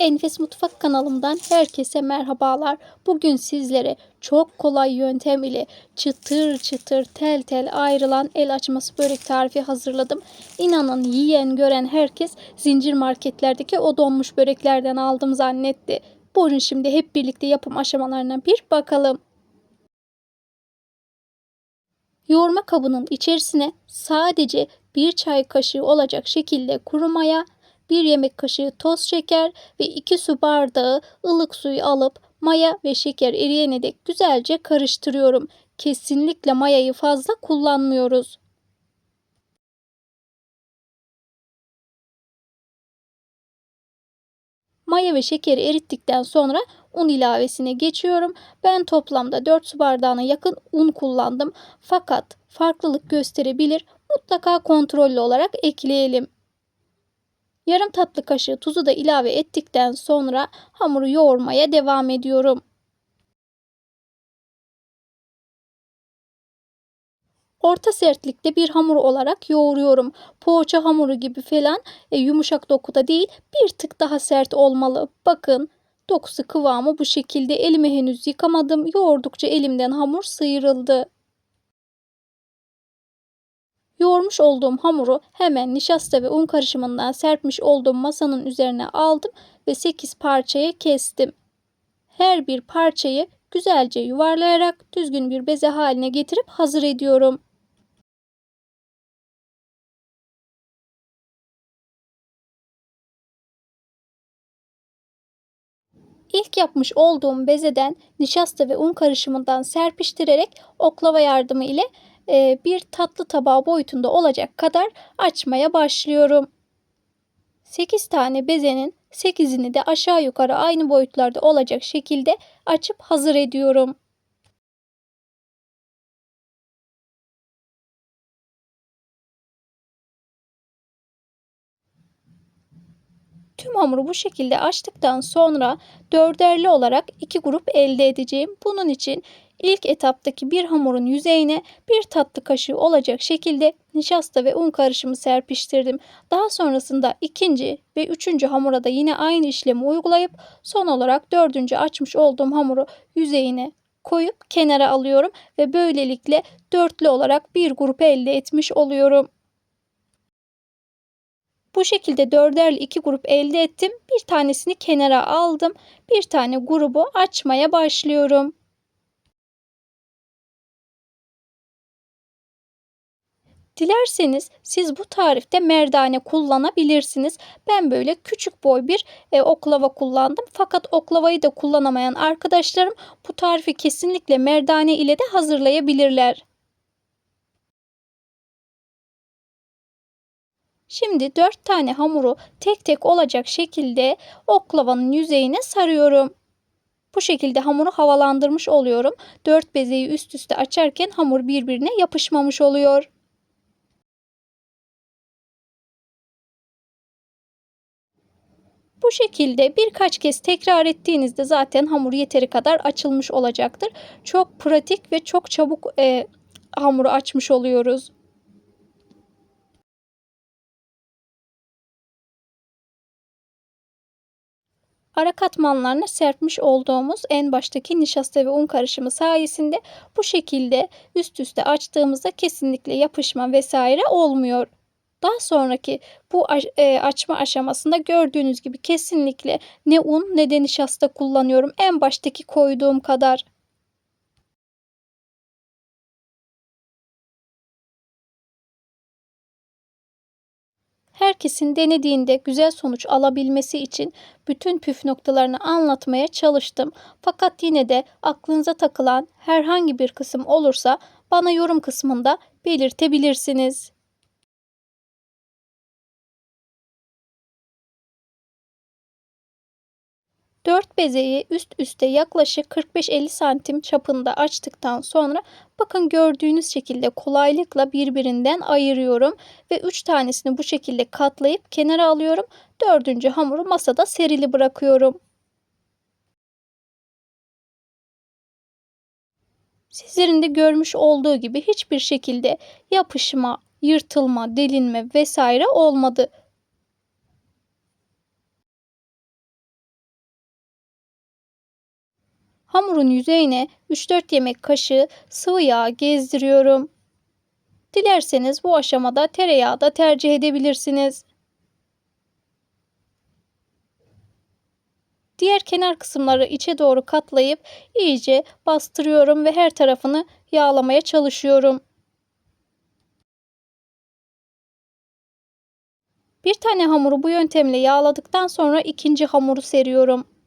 Enfes Mutfak kanalımdan herkese merhabalar. Bugün sizlere çok kolay yöntem ile çıtır çıtır tel tel ayrılan el açması börek tarifi hazırladım. İnanın yiyen gören herkes zincir marketlerdeki o donmuş böreklerden aldım zannetti. Buyurun şimdi hep birlikte yapım aşamalarına bir bakalım. Yoğurma kabının içerisine sadece bir çay kaşığı olacak şekilde kuru maya, 1 yemek kaşığı toz şeker ve 2 su bardağı ılık suyu alıp maya ve şeker eriyene dek güzelce karıştırıyorum. Kesinlikle mayayı fazla kullanmıyoruz. Maya ve şekeri erittikten sonra un ilavesine geçiyorum. Ben toplamda 4 su bardağına yakın un kullandım. Fakat farklılık gösterebilir. Mutlaka kontrollü olarak ekleyelim. Yarım tatlı kaşığı tuzu da ilave ettikten sonra hamuru yoğurmaya devam ediyorum. Orta sertlikte bir hamur olarak yoğuruyorum. Poğaça hamuru gibi falan e, yumuşak dokuda değil bir tık daha sert olmalı. Bakın dokusu kıvamı bu şekilde. Elimi henüz yıkamadım. Yoğurdukça elimden hamur sıyrıldı. Yoğurmuş olduğum hamuru hemen nişasta ve un karışımından serpmiş olduğum masanın üzerine aldım ve 8 parçaya kestim. Her bir parçayı güzelce yuvarlayarak düzgün bir beze haline getirip hazır ediyorum. İlk yapmış olduğum bezeden nişasta ve un karışımından serpiştirerek oklava yardımı ile bir tatlı tabağı boyutunda olacak kadar açmaya başlıyorum. 8 tane bezenin 8'ini de aşağı yukarı aynı boyutlarda olacak şekilde açıp hazır ediyorum. Tüm hamuru bu şekilde açtıktan sonra dörderli olarak iki grup elde edeceğim. Bunun için ilk etaptaki bir hamurun yüzeyine bir tatlı kaşığı olacak şekilde nişasta ve un karışımı serpiştirdim. Daha sonrasında ikinci ve üçüncü hamura da yine aynı işlemi uygulayıp son olarak dördüncü açmış olduğum hamuru yüzeyine koyup kenara alıyorum ve böylelikle dörtlü olarak bir grup elde etmiş oluyorum. Bu şekilde dörderli iki grup elde ettim. Bir tanesini kenara aldım. Bir tane grubu açmaya başlıyorum. Dilerseniz siz bu tarifte merdane kullanabilirsiniz. Ben böyle küçük boy bir e, oklava kullandım. Fakat oklavayı da kullanamayan arkadaşlarım bu tarifi kesinlikle merdane ile de hazırlayabilirler. Şimdi 4 tane hamuru tek tek olacak şekilde oklavanın yüzeyine sarıyorum. Bu şekilde hamuru havalandırmış oluyorum. 4 bezeyi üst üste açarken hamur birbirine yapışmamış oluyor. Bu şekilde birkaç kez tekrar ettiğinizde zaten hamur yeteri kadar açılmış olacaktır. Çok pratik ve çok çabuk e, hamuru açmış oluyoruz. Ara katmanlarına serpmiş olduğumuz en baştaki nişasta ve un karışımı sayesinde bu şekilde üst üste açtığımızda kesinlikle yapışma vesaire olmuyor. Daha sonraki bu e, açma aşamasında gördüğünüz gibi kesinlikle ne un ne de nişasta kullanıyorum. En baştaki koyduğum kadar. Herkesin denediğinde güzel sonuç alabilmesi için bütün püf noktalarını anlatmaya çalıştım. Fakat yine de aklınıza takılan herhangi bir kısım olursa bana yorum kısmında belirtebilirsiniz. 4 bezeyi üst üste yaklaşık 45-50 santim çapında açtıktan sonra bakın gördüğünüz şekilde kolaylıkla birbirinden ayırıyorum ve 3 tanesini bu şekilde katlayıp kenara alıyorum. Dördüncü hamuru masada serili bırakıyorum. Sizlerin de görmüş olduğu gibi hiçbir şekilde yapışma, yırtılma, delinme vesaire olmadı. Hamurun yüzeyine 3-4 yemek kaşığı sıvı yağ gezdiriyorum. Dilerseniz bu aşamada tereyağı da tercih edebilirsiniz. Diğer kenar kısımları içe doğru katlayıp iyice bastırıyorum ve her tarafını yağlamaya çalışıyorum. Bir tane hamuru bu yöntemle yağladıktan sonra ikinci hamuru seriyorum.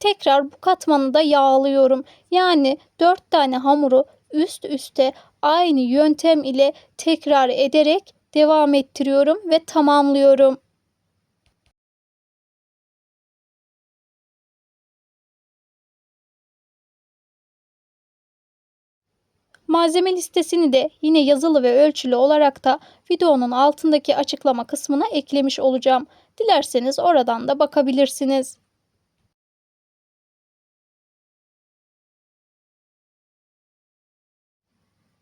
Tekrar bu katmanı da yağlıyorum. Yani 4 tane hamuru üst üste aynı yöntem ile tekrar ederek devam ettiriyorum ve tamamlıyorum. Malzeme listesini de yine yazılı ve ölçülü olarak da videonun altındaki açıklama kısmına eklemiş olacağım. Dilerseniz oradan da bakabilirsiniz.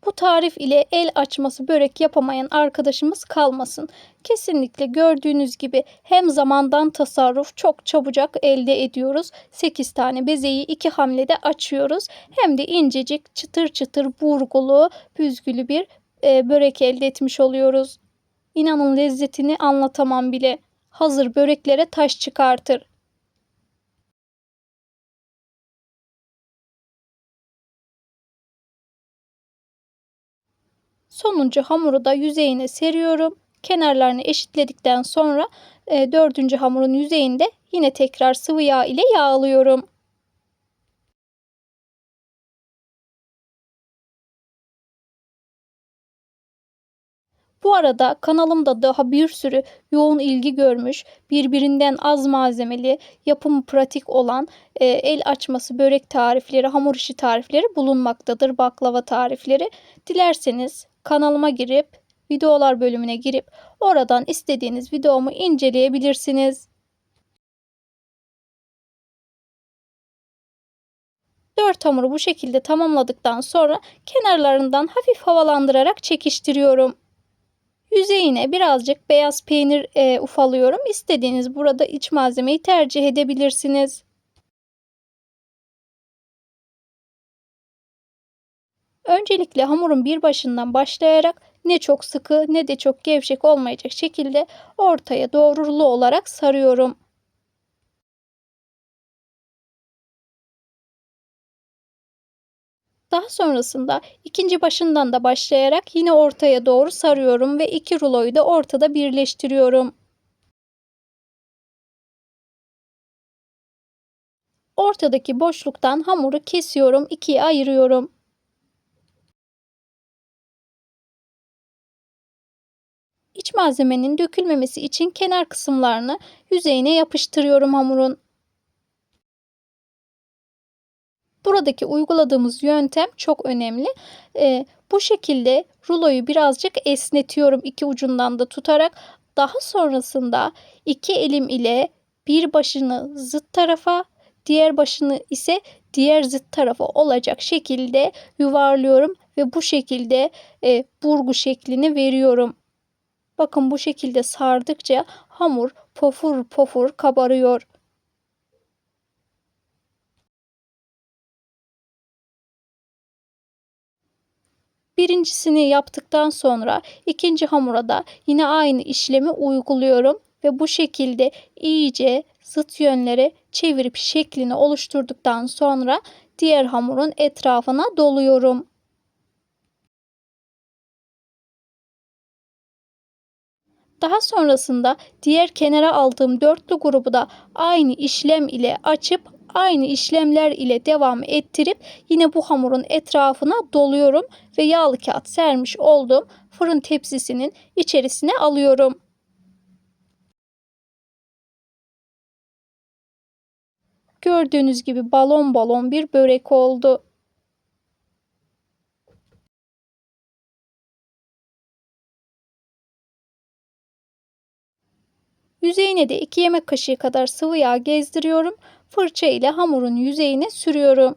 Bu tarif ile el açması börek yapamayan arkadaşımız kalmasın. Kesinlikle gördüğünüz gibi hem zamandan tasarruf çok çabucak elde ediyoruz. 8 tane bezeyi 2 hamlede açıyoruz. Hem de incecik çıtır çıtır burgulu püzgülü bir e, börek elde etmiş oluyoruz. İnanın lezzetini anlatamam bile. Hazır böreklere taş çıkartır. Sonuncu hamuru da yüzeyine seriyorum. Kenarlarını eşitledikten sonra e, dördüncü hamurun yüzeyinde yine tekrar sıvı yağ ile yağlıyorum. Bu arada kanalımda daha bir sürü yoğun ilgi görmüş, birbirinden az malzemeli, yapımı pratik olan e, el açması börek tarifleri, hamur işi tarifleri bulunmaktadır. Baklava tarifleri. Dilerseniz kanalıma girip videolar bölümüne girip oradan istediğiniz videomu inceleyebilirsiniz. 4 hamuru bu şekilde tamamladıktan sonra kenarlarından hafif havalandırarak çekiştiriyorum. Yüzeyine birazcık beyaz peynir e, ufalıyorum. İstediğiniz burada iç malzemeyi tercih edebilirsiniz. Öncelikle hamurun bir başından başlayarak ne çok sıkı ne de çok gevşek olmayacak şekilde ortaya doğrulu olarak sarıyorum. Daha sonrasında ikinci başından da başlayarak yine ortaya doğru sarıyorum ve iki ruloyu da ortada birleştiriyorum. Ortadaki boşluktan hamuru kesiyorum, ikiye ayırıyorum. İç malzemenin dökülmemesi için kenar kısımlarını yüzeyine yapıştırıyorum hamurun. Buradaki uyguladığımız yöntem çok önemli. E, bu şekilde ruloyu birazcık esnetiyorum iki ucundan da tutarak. Daha sonrasında iki elim ile bir başını zıt tarafa, diğer başını ise diğer zıt tarafa olacak şekilde yuvarlıyorum ve bu şekilde e, burgu şeklini veriyorum. Bakın bu şekilde sardıkça hamur pofur pofur kabarıyor. Birincisini yaptıktan sonra ikinci hamura da yine aynı işlemi uyguluyorum ve bu şekilde iyice zıt yönlere çevirip şeklini oluşturduktan sonra diğer hamurun etrafına doluyorum. Daha sonrasında diğer kenara aldığım dörtlü grubu da aynı işlem ile açıp aynı işlemler ile devam ettirip yine bu hamurun etrafına doluyorum ve yağlı kağıt sermiş olduğum fırın tepsisinin içerisine alıyorum. Gördüğünüz gibi balon balon bir börek oldu. Yüzeyine de 2 yemek kaşığı kadar sıvı yağ gezdiriyorum. Fırça ile hamurun yüzeyine sürüyorum.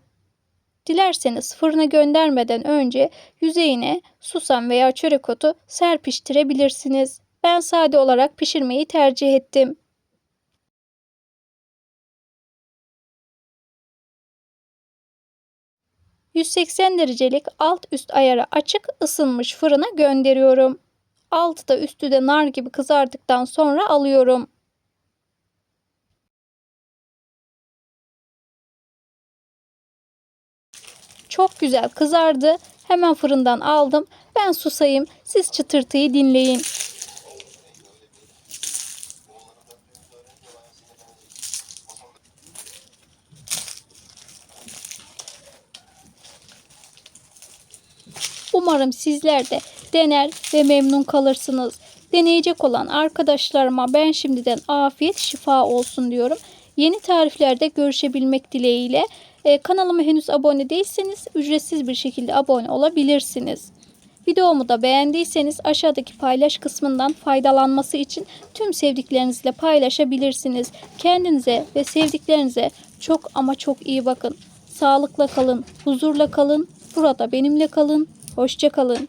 Dilerseniz fırına göndermeden önce yüzeyine susam veya çörek otu serpiştirebilirsiniz. Ben sade olarak pişirmeyi tercih ettim. ...180 derecelik alt üst ayarı açık ısınmış fırına gönderiyorum. Altı da üstü de nar gibi kızardıktan sonra alıyorum. Çok güzel kızardı. Hemen fırından aldım. Ben susayım. Siz çıtırtıyı dinleyin. Umarım sizler de dener ve memnun kalırsınız. Deneyecek olan arkadaşlarıma ben şimdiden afiyet şifa olsun diyorum. Yeni tariflerde görüşebilmek dileğiyle e, kanalıma henüz abone değilseniz ücretsiz bir şekilde abone olabilirsiniz. Videomu da beğendiyseniz aşağıdaki paylaş kısmından faydalanması için tüm sevdiklerinizle paylaşabilirsiniz. Kendinize ve sevdiklerinize çok ama çok iyi bakın. Sağlıkla kalın, huzurla kalın, burada benimle kalın. Hoşça kalın.